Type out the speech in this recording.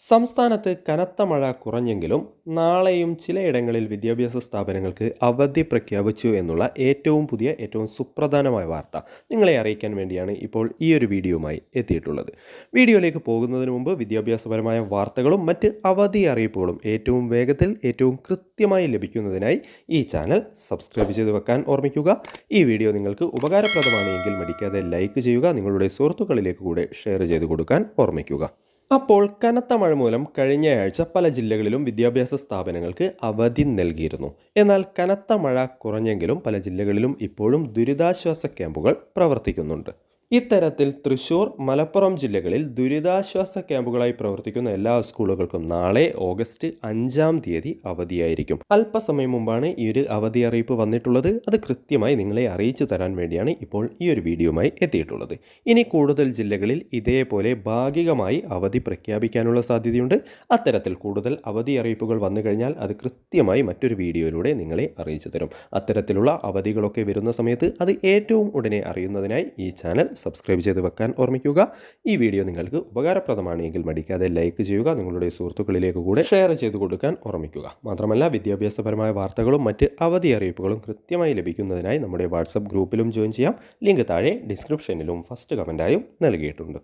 സംസ്ഥാനത്ത് കനത്ത മഴ കുറഞ്ഞെങ്കിലും നാളെയും ചിലയിടങ്ങളിൽ വിദ്യാഭ്യാസ സ്ഥാപനങ്ങൾക്ക് അവധി പ്രഖ്യാപിച്ചു എന്നുള്ള ഏറ്റവും പുതിയ ഏറ്റവും സുപ്രധാനമായ വാർത്ത നിങ്ങളെ അറിയിക്കാൻ വേണ്ടിയാണ് ഇപ്പോൾ ഈ ഒരു വീഡിയോയുമായി എത്തിയിട്ടുള്ളത്. വീഡിയോയിലേക്ക് പോകുന്നതിന് മുമ്പ് വിദ്യാഭ്യാസപരമായ വാർത്തകളും മറ്റ് അവധി അറിയിപ്പുകളും ഏറ്റവും വേഗത്തിൽ ഏറ്റവും കൃത്യമായി ലഭിക്കുന്നതിനായി ഈ ചാനൽ സബ്സ്ക്രൈബ് ചെയ്ത് വെക്കാൻ ഓർമ്മിക്കുക. ഈ വീഡിയോ നിങ്ങൾക്ക് ഉപകാരപ്രദമാണ് എങ്കിൽ മടിക്കാതെ ലൈക്ക് ചെയ്യുക നിങ്ങളുടെ സുഹൃത്തുക്കളിലേക്ക് കൂടെ ഷെയർ ചെയ്ത് കൊടുക്കാൻ ഓർമ്മിക്കുക. അപ്പോൾ കനത്ത മഴ മൂലം കഴിഞ്ഞയാഴ്ച പല ജില്ലകളിലും വിദ്യാഭ്യാസ സ്ഥാപനങ്ങൾക്ക് അവധി നൽകിയിരുന്നു. എന്നാൽ കനത്ത മഴ കുറഞ്ഞെങ്കിലും പല ജില്ലകളിലും ഇപ്പോഴും ദുരിതാശ്വാസ ക്യാമ്പുകൾ പ്രവർത്തിക്കുന്നുണ്ട്. ഇത്തരത്തിൽ തൃശൂർ മലപ്പുറം ജില്ലകളിൽ ദുരിതാശ്വാസ ക്യാമ്പുകളായി പ്രവർത്തിക്കുന്ന എല്ലാ സ്കൂളുകൾക്കും നാളെ ഓഗസ്റ്റ് അഞ്ചാം തീയതി അവധിയായിരിക്കും. അല്പസമയം മുമ്പാണ് ഈ ഒരു അവധി അറിയിപ്പ് വന്നിട്ടുള്ളത്. അത് കൃത്യമായി നിങ്ങളെ അറിയിച്ചു തരാൻ വേണ്ടിയാണ് ഇപ്പോൾ ഈ ഒരു വീഡിയോയുമായി എത്തിയിട്ടുള്ളത്. ഇനി കൂടുതൽ ജില്ലകളിൽ ഇതേപോലെ ഭാഗികമായി അവധി പ്രഖ്യാപിക്കാനുള്ള സാധ്യതയുണ്ട്. അത്തരത്തിൽ കൂടുതൽ അവധി അറിയിപ്പുകൾ വന്നു കഴിഞ്ഞാൽ അത് കൃത്യമായി മറ്റൊരു വീഡിയോയിലൂടെ നിങ്ങളെ അറിയിച്ചു തരും. അത്തരത്തിലുള്ള അവധികളൊക്കെ വരുന്ന സമയത്ത് അത് ഏറ്റവും ഉടനെ അറിയുന്നതിനായി ഈ ചാനൽ സബ്സ്ക്രൈബ് ചെയ്ത് വെക്കാൻ ഓർമ്മിക്കുക. ഈ വീഡിയോ നിങ്ങൾക്ക് ഉപകാരപ്രദമാണെങ്കിൽ മടിക്കാതെ ലൈക്ക് ചെയ്യുക നിങ്ങളുടെ സുഹൃത്തുക്കളിലേക്ക് കൂടെ ഷെയർ ചെയ്ത് കൊടുക്കാൻ ഓർമ്മിക്കുക. മാത്രമല്ല വിദ്യാഭ്യാസപരമായ വാർത്തകളും മറ്റ് അവധി അറിയിപ്പുകളും കൃത്യമായി ലഭിക്കുന്നതിനായി നമ്മുടെ വാട്സപ്പ് ഗ്രൂപ്പിലും ജോയിൻ ചെയ്യാം. ലിങ്ക് താഴെ ഡിസ്ക്രിപ്ഷനിലും ഫസ്റ്റ് കമന്റായും നൽകിയിട്ടുണ്ട്.